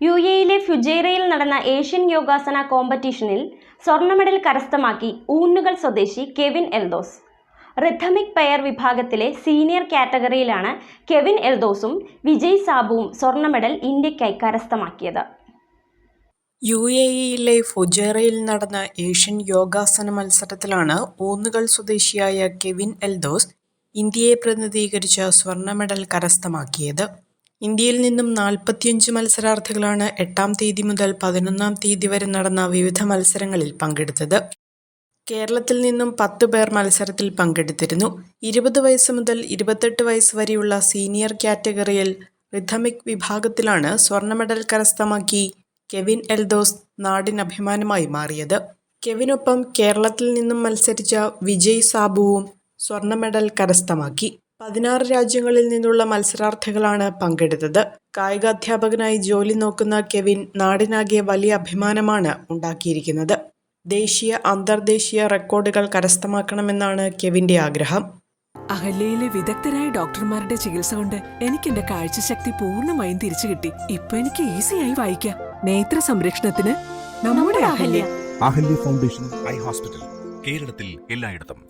U എയിലെ ഫുജൈറയിൽ നടന്ന Asian യോഗാസന കോമ്പറ്റീഷനിൽ സ്വർണ മെഡൽ കരസ്ഥമാക്കി ഊന്നുകൾ സ്വദേശി കെവിൻ എൽദോസ്. റിഥമിക് പെയർ വിഭാഗത്തിലെ സീനിയർ കാറ്റഗറിയിലാണ് കെവിൻ എൽദോസും വിജയ് സാബുവും സ്വർണ മെഡൽ ഇന്ത്യക്കായി കരസ്ഥമാക്കിയത്. യു എ ഇയിലെ ഫുജേറയിൽ നടന്ന ഏഷ്യൻ യോഗാസന മത്സരത്തിലാണ് ഊന്നുകൾ സ്വദേശിയായ കെവിൻ എൽദോസ് ഇന്ത്യയെ പ്രതിനിധീകരിച്ച് സ്വർണ മെഡൽ കരസ്ഥമാക്കിയത്. ഇന്ത്യയിൽ നിന്നും നാൽപ്പത്തിയഞ്ച് മത്സരാർത്ഥികളാണ് എട്ടാം തീയതി മുതൽ പതിനൊന്നാം തീയതി വരെ നടന്ന വിവിധ മത്സരങ്ങളിൽ പങ്കെടുത്തത്. കേരളത്തിൽ നിന്നും പത്ത് പേർ മത്സരത്തിൽ പങ്കെടുത്തിരുന്നു. ഇരുപത് വയസ്സ് മുതൽ ഇരുപത്തെട്ട് വയസ്സ് വരെയുള്ള സീനിയർ കാറ്റഗറിയിൽ റിഥമിക് വിഭാഗത്തിലാണ് സ്വർണ മെഡൽ കരസ്ഥമാക്കി കെവിൻ എൽദോസ് നാടിന് അഭിമാനമായി മാറിയത്. കെവിനൊപ്പം കേരളത്തിൽ നിന്നും മത്സരിച്ച വിജയ് സാബുവും സ്വർണ മെഡൽ കരസ്ഥമാക്കി. പതിനാറ് രാജ്യങ്ങളിൽ നിന്നുള്ള മത്സരാർത്ഥികളാണ് പങ്കെടുത്തത്. കായികാധ്യാപകനായി ജോലി നോക്കുന്ന കെവിൻ നാടിനാകെ വലിയ അഭിമാനമാണ് ഉണ്ടാക്കിയിരിക്കുന്നത്. ദേശീയ അന്തർദേശീയ റെക്കോർഡുകൾ കരസ്ഥമാക്കണമെന്നാണ് കെവിന്റെ ആഗ്രഹം. അഹല്യയിലെ വിദഗ്ധരായ ഡോക്ടർമാരുടെ ചികിത്സ കൊണ്ട് എനിക്ക് എന്റെ കാഴ്ചശക്തി പൂർണമായും തിരിച്ചു കിട്ടി. ഇപ്പൊ എനിക്ക് ഈസിയായി വായിക്കാം. നേത്ര സംരക്ഷണത്തിന് നമ്മുടെ Ahalya. Ahalya foundation eye hospital കേരളത്തിൽ എല്ലായിടത്തും.